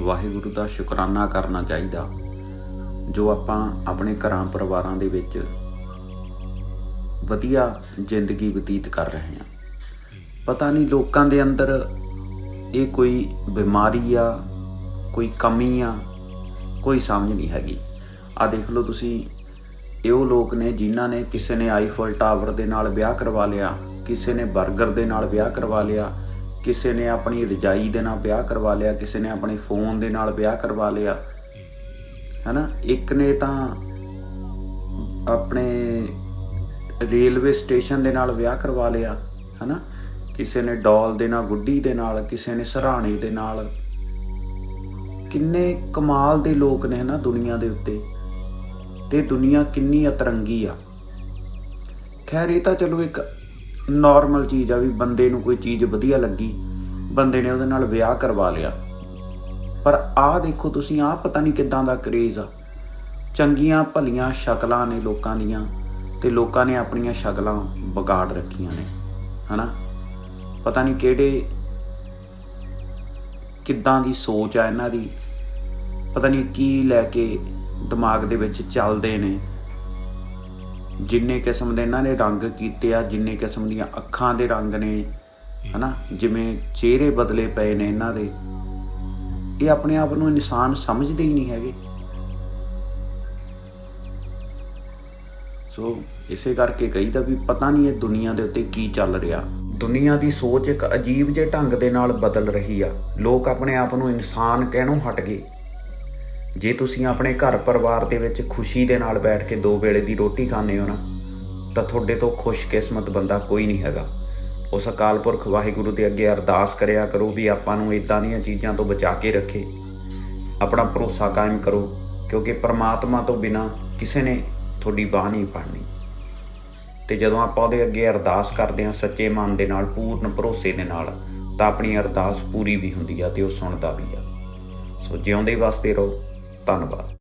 ਵਾਹਿਗੁਰੂ ਦਾ ਸ਼ੁਕਰਾਨਾ ਕਰਨਾ ਚਾਹੀਦਾ। ਜੋ ਆਪਾਂ ਆਪਣੇ ਘਰਾਂ ਪਰਿਵਾਰਾਂ ਦੇ ਵਿੱਚ ਵਧੀਆ ਜ਼ਿੰਦਗੀ ਬਤੀਤ ਕਰ ਰਹੇ ਹਾਂ। ਪਤਾ ਨਹੀਂ ਲੋਕਾਂ ਦੇ ਅੰਦਰ ਇਹ ਕੋਈ ਬਿਮਾਰੀ ਆ, ਕੋਈ ਕਮੀ ਆ, ਕੋਈ ਸਮਝ ਨਹੀਂ ਹੈਗੀ। ਆ ਦੇਖ ਲਓ ਤੁਸੀਂ, ਇਹ ਉਹ ਲੋਕ ਨੇ ਜਿਨ੍ਹਾਂ ਨੇ ਕਿਸੇ ਨੇ ਆਈਫਲ ਟਾਵਰ ਦੇ ਨਾਲ ਵਿਆਹ ਕਰਵਾ ਲਿਆ, ਕਿਸੇ ਨੇ 버ਗਰ ਦੇ ਨਾਲ ਵਿਆਹ ਕਰਵਾ ਲਿਆ ਕਿਸੇ ਨੇ ਆਪਣੀ ਰਜਾਈ ਦੇ ਨਾਲ ਵਿਆਹ ਕਰਵਾ ਲਿਆ, ਕਿਸੇ ਨੇ ਆਪਣੇ ਫੋਨ ਦੇ ਨਾਲ ਵਿਆਹ ਕਰਵਾ ਲਿਆ। ਹਨਾ? ਇੱਕ ਨੇ ਤਾਂ ਆਪਣੇ ਰੇਲਵੇ ਸਟੇਸ਼ਨ ਦੇ ਨਾਲ ਵਿਆਹ ਕਰਵਾ ਲਿਆ, ਹਨਾ? ਕਿਸੇ ਨੇ ਡਾਲ ਦੇ ਨਾਲ, ਗੁੱਡੀ ਦੇ ਨਾਲ, ਕਿਸੇ ਨੇ ਸਰਾਣੇ ਦੇ ਨਾਲ। ਕਿੰਨੇ ਕਮਾਲ ਦੇ ਲੋਕ ਨੇ ਨਾ ਦੁਨੀਆ ਦੇ ਉੱਤੇ। ਤੇ ਦੁਨੀਆ ਕਿੰਨੀ ਅਤਰੰਗੀ ਆ। ਖੈਰ, ਇਹ ਤਾਂ ਚਲੋ ਇੱਕ ਨਾਰਮਲ ਚੀਜ਼ ਆ ਵੀ ਬੰਦੇ ਨੂੰ ਕੋਈ ਚੀਜ਼ ਵਧੀਆ ਲੱਗੀ, ਬੰਦੇ ਨੇ ਉਹਦੇ ਨਾਲ ਵਿਆਹ ਕਰਵਾ ਲਿਆ। ਪਰ ਆਹ ਦੇਖੋ ਤੁਸੀਂ, ਆਹ ਪਤਾ ਨਹੀਂ ਕਿੱਦਾਂ ਦਾ ਕਰੇਜ਼ ਆ। ਚੰਗੀਆਂ ਭਲੀਆਂ ਸ਼ਕਲਾਂ ਨੇ ਲੋਕਾਂ ਦੀਆਂ ਤੇ ਲੋਕਾਂ ਨੇ ਆਪਣੀਆਂ ਸ਼ਕਲਾਂ ਵਿਗਾੜ ਰੱਖੀਆਂ ਨੇ, ਹਨਾ? ਪਤਾ ਨਹੀਂ ਕਿਹੜੇ, ਕਿੱਦਾਂ ਦੀ ਸੋਚ ਆ ਇਹਨਾਂ ਦੀ। ਪਤਾ ਨਹੀਂ ਕੀ ਲੈ ਕੇ ਦਿਮਾਗ ਦੇ ਵਿੱਚ ਚੱਲਦੇ ਨੇ। ਜਿੰਨੇ ਕਿਸਮ ਦੇ ਇਹਨਾਂ ਨੇ ਰੰਗ ਕੀਤੇ ਆ, ਜਿੰਨੇ ਕਿਸਮ ਦੀਆਂ ਅੱਖਾਂ ਦੇ ਰੰਗ ਨੇ, ਹਨਾ? ਜਿਵੇਂ ਚਿਹਰੇ ਬਦਲੇ ਪਏ ਨੇ ਇਹਨਾਂ ਦੇ। ਇਹ ਆਪਣੇ ਆਪ ਨੂੰ ਇਨਸਾਨ ਸਮਝਦੇ ਹੀ ਨਹੀਂ ਹੈਗੇ। ਸੋ ਇਸੇ ਕਰਕੇ ਕਹੀਦਾ ਵੀ ਪਤਾ ਨਹੀਂ ਇਹ ਦੁਨੀਆ ਦੇ ਉੱਤੇ ਕੀ ਚੱਲ ਰਿਹਾ। ਦੁਨੀਆ ਦੀ ਸੋਚ ਇੱਕ ਅਜੀਬ ਜਿਹੇ ਢੰਗ ਦੇ ਨਾਲ ਬਦਲ ਰਹੀ ਆ। ਲੋਕ ਆਪਣੇ ਆਪ ਨੂੰ ਇਨਸਾਨ ਕਹਿਣੋਂ ਹਟ ਗਏ। ਜੇ ਤੁਸੀਂ ਆਪਣੇ ਘਰ ਪਰਿਵਾਰ ਦੇ ਵਿੱਚ ਖੁਸ਼ੀ ਦੇ ਨਾਲ ਬੈਠ ਕੇ ਦੋ ਵੇਲੇ ਦੀ ਰੋਟੀ ਖਾਂਦੇ ਹੋ ਨਾ, ਤਾਂ ਤੁਹਾਡੇ ਤੋਂ ਖੁਸ਼ਕਿਸਮਤ ਬੰਦਾ ਕੋਈ ਨਹੀਂ ਹੈਗਾ। ਉਸ ਅਕਾਲ ਪੁਰਖ ਵਾਹਿਗੁਰੂ ਦੇ ਅੱਗੇ ਅਰਦਾਸ ਕਰਿਆ ਕਰੋ ਵੀ ਆਪਾਂ ਨੂੰ ਇਦਾਂ ਦੀਆਂ ਚੀਜ਼ਾਂ ਤੋਂ ਬਚਾ ਕੇ ਰੱਖੇ। ਆਪਣਾ ਭਰੋਸਾ ਕਾਇਮ ਕਰੋ, ਕਿਉਂਕਿ ਪਰਮਾਤਮਾ ਤੋਂ ਬਿਨਾ ਕਿਸੇ ਨੇ ਤੁਹਾਡੀ ਬਾਹ ਨਹੀਂ ਫੜਨੀ। ਤੇ ਜਦੋਂ ਆਪਾਂ ਉਹਦੇ ਅੱਗੇ ਅਰਦਾਸ ਕਰਦੇ ਹਾਂ ਸੱਚੇ ਮਨ ਦੇ ਨਾਲ, ਪੂਰਨ ਭਰੋਸੇ ਦੇ ਨਾਲ, ਤਾਂ ਆਪਣੀ ਅਰਦਾਸ ਪੂਰੀ ਵੀ ਹੁੰਦੀ ਆ ਤੇ ਉਹ ਸੁਣਦਾ ਵੀ ਆ। ਸੋ ਜਿਉਂਦੇ ਵਾਸਤੇ ਰਹੋ। ਧੰਨਵਾਦ।